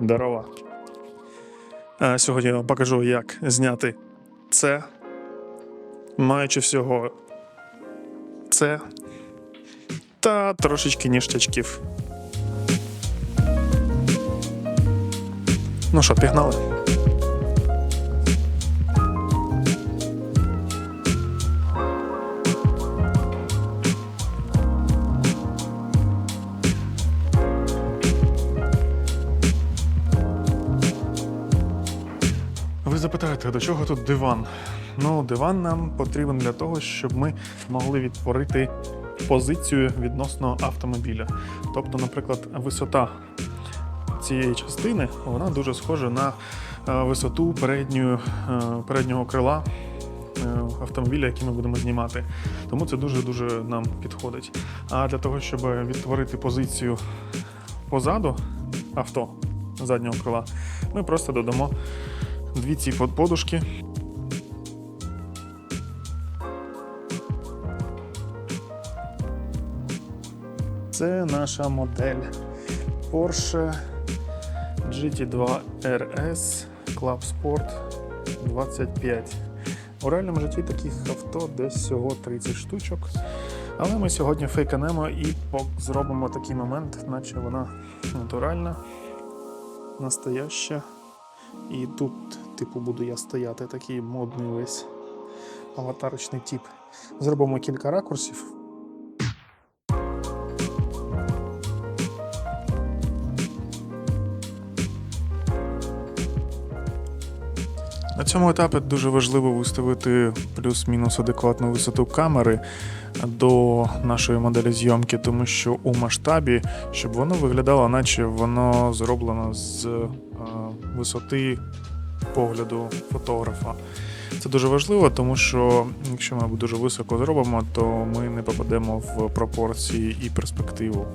Здорово. А сьогодні я вам покажу, як зняти це, маючи всього це та трошечки ніштячків. Ну що, пігнали? Запитаєте, до чого тут диван? Ну, диван нам потрібен для того, щоб ми могли відтворити позицію відносно автомобіля. Тобто, наприклад, висота цієї частини вона дуже схожа на е, висоту передньої, е, переднього крила е, автомобіля, який ми будемо знімати. Тому це дуже-дуже нам підходить. А для того, щоб відтворити позицію позаду авто заднього крила, ми просто додамо дві ці под- подушки. Це наша модель Porsche GT2 RS Club Sport 25. У реальному житті таких авто десь всього 30 штучок. Але ми сьогодні фейканемо і зробимо такий момент, наче вона натуральна, настояща. І тут, типу, буду я стояти, такий модний весь аватарочний тип. Зробимо кілька ракурсів. На цьому етапі дуже важливо виставити плюс-мінус адекватну висоту камери до нашої моделі зйомки, тому що у масштабі, щоб воно виглядало, наче воно зроблено з е, висоти погляду фотографа. Це дуже важливо, тому що якщо ми дуже високо зробимо, то ми не попадемо в пропорції і перспективу.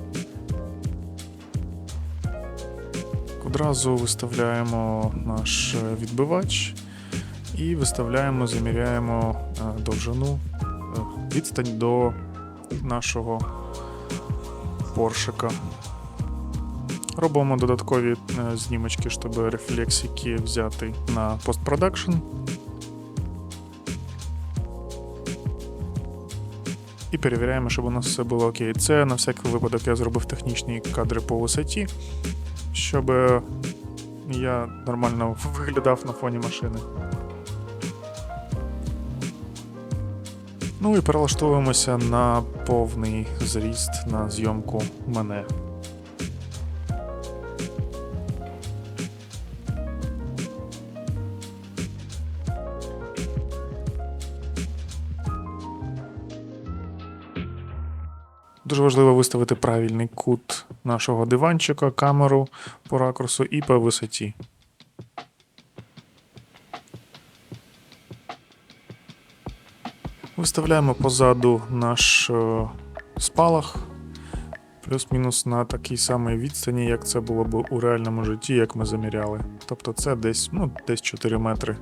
Одразу виставляємо наш е, відбивач і виставляємо, заміряємо е, довжину, е, відстань до нашого поршика. Робимо додаткові е, знімочки, щоб рефлексики взяти на постпродакшн. І перевіряємо, щоб у нас все було окей. Це на всякий випадок я зробив технічні кадри по висоті, щоб я нормально виглядав на фоні машини. Ну і перелаштовуємося на повний зріст на зйомку мене. Дуже важливо виставити правильний кут нашого диванчика, камеру по ракурсу і по висоті. Виставляємо позаду наш е, спалах, плюс-мінус на такій самій відстані, як це було б у реальному житті, як ми заміряли. Тобто це десь, ну, десь 4 метри.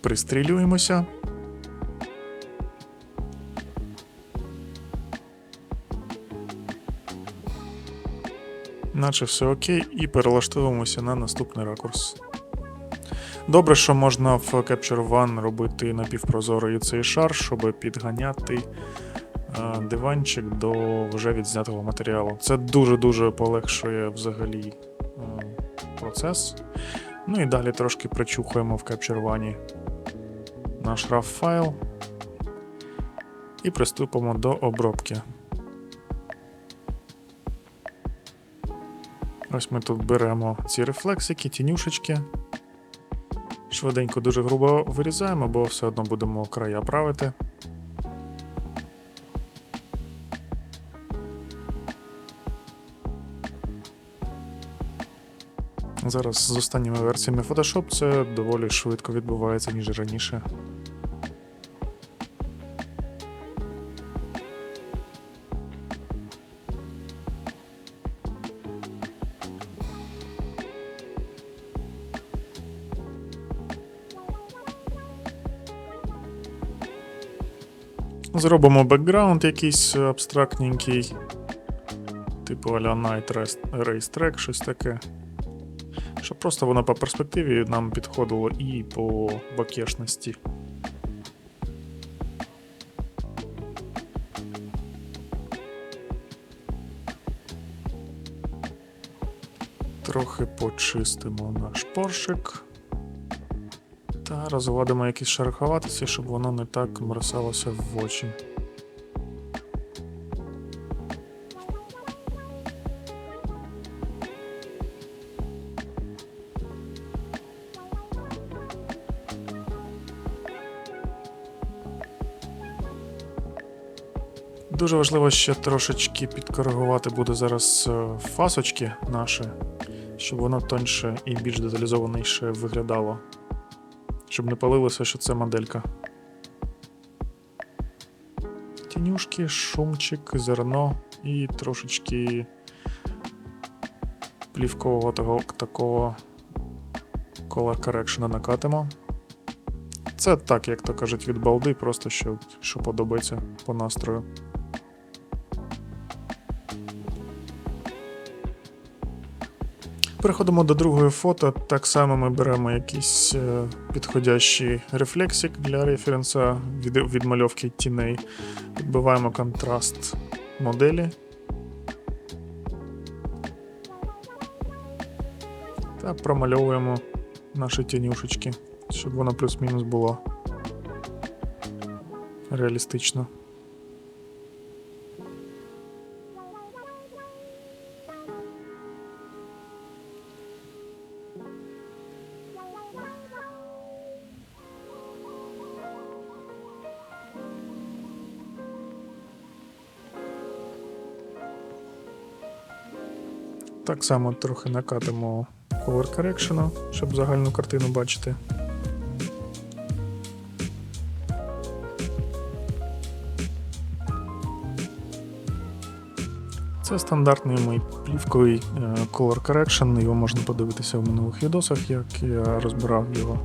Пристрілюємося. Наче все окей, і перелаштовуємося на наступний ракурс. Добре, що можна в Capture One робити напівпрозорий цей шар, щоб підганяти е, диванчик до вже відзнятого матеріалу. Це дуже-дуже полегшує взагалі е, процес. Ну і далі трошки причухуємо в Capture One наш RAW файл і приступимо до обробки. Ось ми тут беремо ці рефлексики, тінюшечки. Швиденько дуже грубо вирізаємо, бо все одно будемо края правити. Зараз з останніми версіями Photoshop це доволі швидко відбувається, ніж раніше. Зробимо бекграунд якийсь абстрактненький. Типу а-ля Night Race- Racetrack, щось таке. Щоб просто воно по перспективі нам підходило і по бакешності. Трохи почистимо наш поршик. Та розводимо якісь шероховатості, щоб воно не так бросалося в очі. Дуже важливо ще трошечки підкоригувати буде зараз е, фасочки наші, щоб воно тоньше і більш деталізованіше виглядало. Щоб не палилося, що це моделька. Тінюшки, шумчик, зерно і трошечки плівкового того, такого color correction накатимо. Це так, як то кажуть, від балди, просто що, що подобається по настрою. Переходимо до другої фото. Так само ми беремо якийсь е, підходящий рефлексик для референса від, відмальовки тіней. Підбиваємо контраст моделі. Та промальовуємо наші тінюшечки, щоб воно плюс-мінус було реалістично. Так само трохи накатимо color correction, щоб загальну картину бачити. Це стандартний мій плівковий е, color correction, його можна подивитися в минулих відосах, як я розбирав його.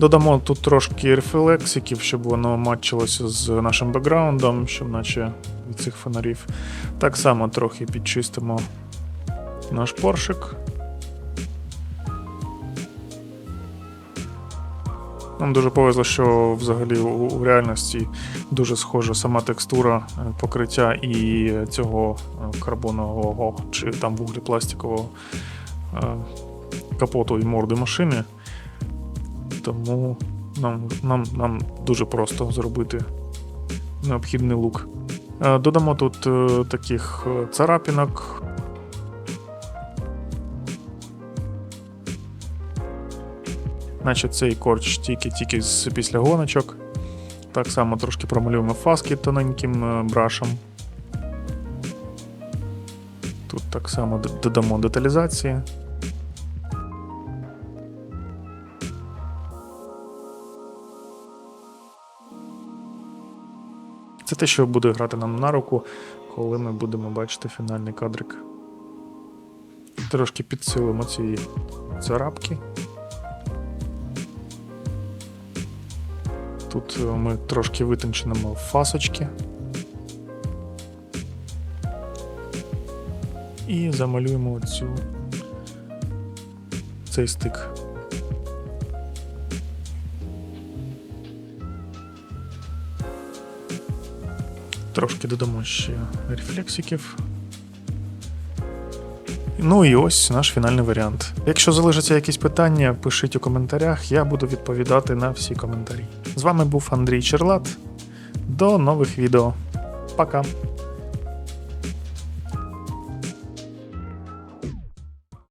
Додамо тут трошки рефлексиків, щоб воно матчилося з нашим бекграундом, щоб наче від цих фонарів. Так само трохи підчистимо наш поршик. Нам дуже повезло, що взагалі у, реальності дуже схожа сама текстура е, покриття і цього е, карбонового чи там вуглепластикового е, капоту і морди машини. Тому нам, нам, нам дуже просто зробити необхідний лук. Додамо тут таких царапінок. Наче цей корч тільки-тільки після гоночок. Так само трошки промалюємо фаски тоненьким е, брашем. Тут так само додамо деталізації. Це те, що буде грати нам на руку, коли ми будемо бачити фінальний кадрик. Трошки підсилимо ці царапки. Тут е, ми трошки витончимо фасочки. І замалюємо цю цей стик. Трошки додамо ще рефлексиків. Ну і ось наш фінальний варіант. Якщо залишаться якісь питання, пишіть у коментарях, я буду відповідати на всі коментарі. З вами був Андрій Черлат. До нових відео. Пока!